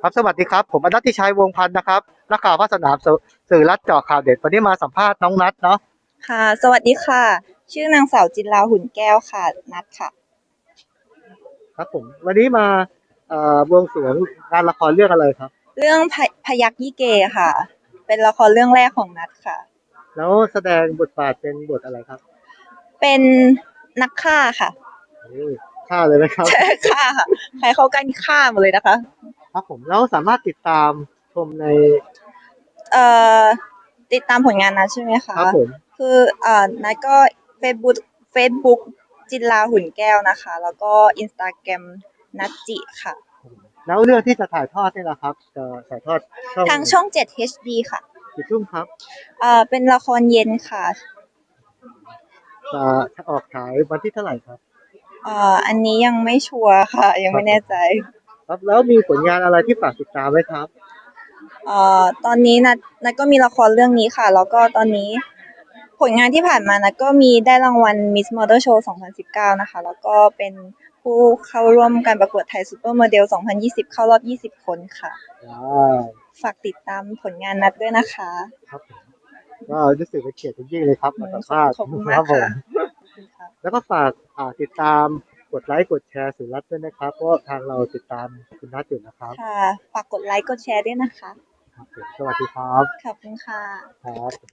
ครับสวัสดีครับ ผมอนัตติชัยวงศ์พันธ์นะครับนักข่าวภาคสนามสื่อสื่อรัฐเจาะข่าวเด็ดวันนี้มาสัมภาษณ์น้องนัทเนาะค่ะ สวัสดีค่ะ ชื่อนางสาวจินลาหุ่นแก้วค่ะนัดค่ะ ครับผมวันนี้มาเอ่อบวงสรวงงานละครเรื่องอะไรครับ เรื่องพยพยักยี่เกค่ะ เป็นละครเรื่องแรกของนัดค่ะ แล้วแสดงบทบาทเป็นบทอะไรครับ เป็นนักฆ่าค่ะโอ้ย ฆ่าเลยไหมครับฆ่าค่ะใครเข้ากันฆ่าหมดเลยนะคะ ครับผมแล้วสามารถติดตามชมในเอ่อติดตามผลงานนัดใช่ไหมคะครับผมคือเอ่อนัดก็ Facebook Facebook จินลาหุ่นแก้วนะคะ แล้วก็ Instagram นัดจิค่ะ แล้วเรื่องที่จะถ่ายทอดนี่แหละครับจะถ่ายทอดช่องทางช่อง 7 HD ค่ะกี่ทุ่มครับเอ่อเป็นละครเย็นค่ะจะออกฉายวันที่เท่าไหร่ครับ เอ่ออันนี้ยังไม่ชัวร์ค่ะ ยังไม่แน่ใจครับแล้วมีผลงานอะไรที่ฝากติดตามไหมครับ เอ่อตอนนี้นัดนัดก็มีละครเรื่องนี้ค่ะ แล้วก็ตอนนี้ ผลงานที่ผ่านมานัดก็มีได้รางวัล Miss Model Show 2019 นะคะ แล้วก็เป็นผู้เข้าร่วมการประกวดไทยซูเปอร์โมเดล 2020 เข้ารอบ 20 คนค่ะว้าวฝากติดตามผลงานนัดด้วยนะคะครับผมก็รู้สึกเป็นเกียรติเป็นยิ่งเลยครับมาสัมภาษณ์ขอบคุณคมากรับผมค่ะ แล้วก็ฝากอ่าติดตามกดไลค์กดแชร์สื่อรัฐด้วยนะครับเพราะว่าทางเราติดตามคุณนัทอยู่นะครับค่ะฝากกดไลค์กดแชร์ด้วยนะคะครับผมสวัสดีครับขอบคุณค่ะครับ